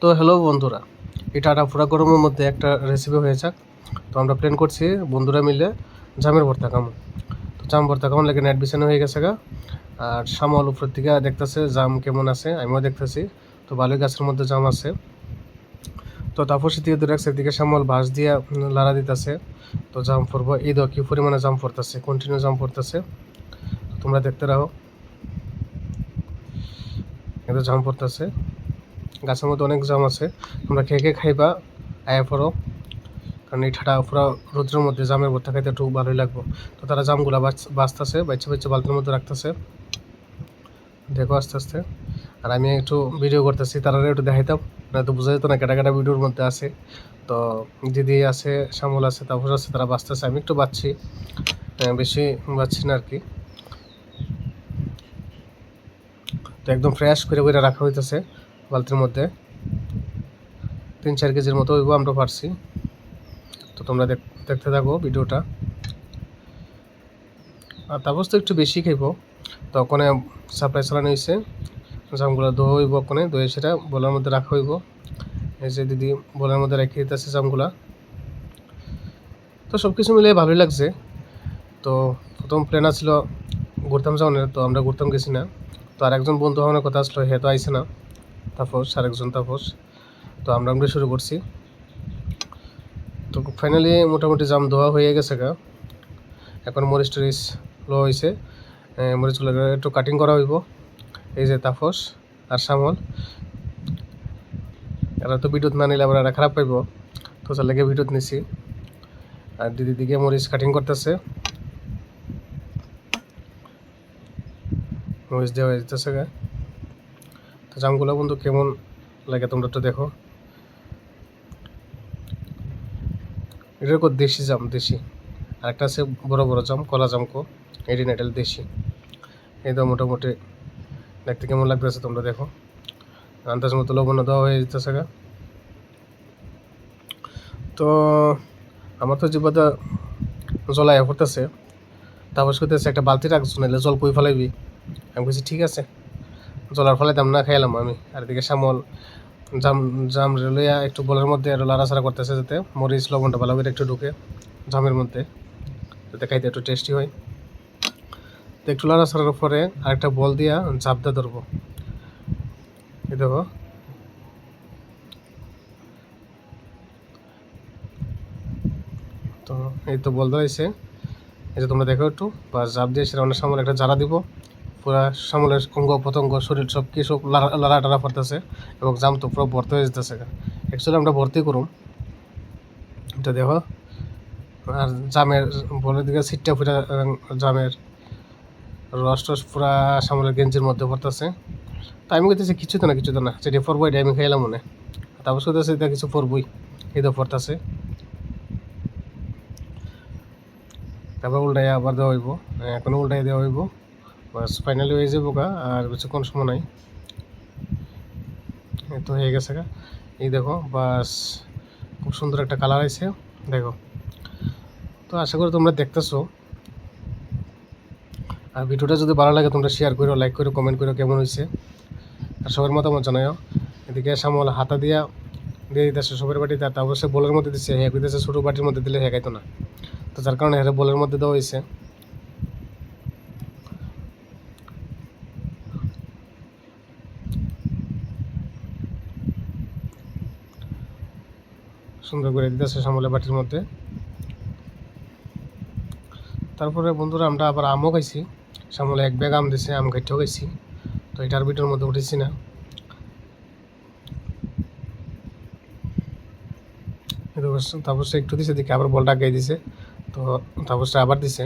তো হ্যালো বন্ধুরা এটা টাটা পুরা গরমের মধ্যে একটা রেসিপি হয়ে যাক। তো আমরা প্ল্যান করছি বন্ধুরা মিলে জামের ভর্তা খামো। তো জাম ভর্তা কেমন লাগে নেট বিছানো হয়ে গেছে গা। আর সামল উপর দিকে দেখতেছে জাম কেমন আছে, আমিও দেখতেছি। তো ভালোই গাছের মধ্যে জাম আছে। তো তারপর সেদিকে দূরে রাখছে, এদিকে সামল বাঁশ দিয়ে লাড়া দিতেছে। তো জাম পড়ব এই দেখো কি পরিমাণে জাম পড়তেছে কন্টিনিউ জাম পড়তেছে তোমরা দেখতে রাখো। এটা জাম পড়তেছে গাছের মধ্যে অনেক জাম আছে। তোমরা খেয়ে খেয়ে খাইবা, আয়া পড়ো। কারণ এই ঠাটা পুরো রোদ্রের মধ্যে জামের ভর্তা খাইতে একটু ভালোই লাগবো। তো তারা জামগুলা বাচ- বাঁচতেছে বাচ্চা বাচ্চা বালতির মধ্যে রাখতেছে। দেখো আস্তে আস্তে। আর আমি একটু ভিডিও করতেছি তারা একটু দেখাইতাম। না তো বোঝা যেত না কেটা কেটা ভিডিওর মধ্যে আছে। তো দিদি আছে, শ্যামল আছে তারপর আছে, তারা বাঁচতেছে, আমি একটু বাঁচছি। বেশি বাঁচছি না আর কি তো একদম ফ্রেশ করে করে রাখা হইতেছে। বালতির মধ্যে তিন চার কেজির মতো হইব আমরা পারছি। তো তোমরা দেখ- দেখতে থাকো ভিডিওটা। আর তাপস তো একটু বেশি খাইব। তো ওখানে সাপ্লাই চালানো হয়েছে জামগুলো ধোয়া হইব ওখানে, ধুয়ে সেটা বলার মধ্যে রাখা হইব। এই যে দিদি বলার মধ্যে রেখে দিতেছে জামগুলা। তো সব কিছু মিলিয়ে ভালোই লাগছে। তো প্রথম প্ল্যান ছিল ঘুরতাম যাওয়ার, তো আমরা ঘুরতাম গেছি না। তো আর একজন বন্ধু হওয়ার কথা আসলো হে তো আইসে না। তাপস, আরেকজন তাপস। তো আমরা আমরা শুরু করছি। তো ফাইনালি মোটামুটি জাম ধোয়া হয়ে গেছে গা। এখন মরিচ টরিচ লো হয়েছে মরিচগুলো একটু কাটিং করা হইব। এই যে তাপস আর শ্যামল। এরা তো বিদ্যুৎ না নিলে আবার এরা খারাপ পাইব। তো লাগে বিদ্যুৎ নিছি। আর দিদি দিকে মরিচ কাটিং করতেছে। মরিচ দেওয়া যেতেছে গা। তো জামগুলো বন্ধু কেমন লাগে তোমরা একটু দেখো। এটা কো দেশি জাম, দেশি। আর একটা আছে বড় বড় জাম, কলা জাম কো, এটি নেটাল দেশি। এই তো মোটামুটি দেখতে কেমন লাগতেছে তোমরা দেখো। আন্দাজ মতো লবণ দেওয়া হয়ে যেতেছে গা। তো আমার তো জিবাদা জলাই পড়তেছে। তারপর করতেছে একটা বালতি রাখছো নাহলে জল কই ফেলাইবি? আমি বলছি ঠিক আছে। জলার ফলে দাম না খাইলাম আমি। আর এদিকে শ্যামল, জাম জাম লইয়া একটু বলের মধ্যে একটু লাড়াছাড়া করতেছে যাতে মরিচ, লবণটা ভালো করে একটু ঢুকে জামের মধ্যে, যাতে খাইতে একটু টেস্টি হয়। তো একটু লাড়াছাড়ার পরে আরেকটা বল দিয়া ঝাপদা ধরবো। এই দেখো। তো এই তো বল ধরেছে এই যে তোমরা দেখো একটু, বা জাপ দিয়ে সেটা অনেক সামনে একটা জ্বালা দিব। পুরা সামলের অঙ্গ প্রত্যঙ্গ শরীর সব কিছু লাড়া টাড়া পড়তেছে এবং জাম তো পুরো ভর্তি হয়ে যেতেছে। অ্যাকচুয়ালি আমরা ভর্তি করুম এটা দেখো। আর জামের বলের দিকে সিটটা আহ, জামের রস টস পুরা সামলের গেঞ্জির মধ্যে পড়তেছে। তা আমি কইতেছি কিছু তো না কিছু তো না সেটা পরবো এটা আমি খাইলাম মনে। তারপর কইতেছে এটা কিছু পরবই এই তো পড়তেছে। তারপর উল্টাই আবার দেওয়া হইব এখন উল্টাই দেওয়া হইব। বাস ফাইনালি হয়ে যাব গা, আর বেশিক্ষণ সময় নাই। তো হয়ে গেছে গা। এই দেখো, বাস খুব সুন্দর একটা কালার আছে দেখো। তো আশা করি তোমরা দেখতেছো। আর ভিডিওটা যদি ভালো লাগে, তোমরা শেয়ার করো লাইক করো কমেন্ট করো কেমন হয়েছে আর সবার মতামত জানাও এদিকে সামল হাতা দিয়া দিয়ে দিতেছে সবের বাটিতে তারপর সে বলের মধ্যে দিচ্ছে হ্যাঁ দিতেছে ছোটো বাটির মধ্যে দিলে হেঁকাইতো না। তো যার কারণে হ্যাঁ বলের মধ্যে দেওয়া হয়েছে সুন্দর করে দিতেছে সামলে বাটির মধ্যে। তারপরে বন্ধুরা, আমরা আবার আমও খাইছি। সামলে এক ব্যাগ আম দিছে, আম খাইতেও খাইছি। তো এটার ভিডিওর মধ্যে উঠেছি না। তারপর সে একটু দিছে, দেখে আবার বলটা গাই দিছে। তো তারপর সে আবার দিছে।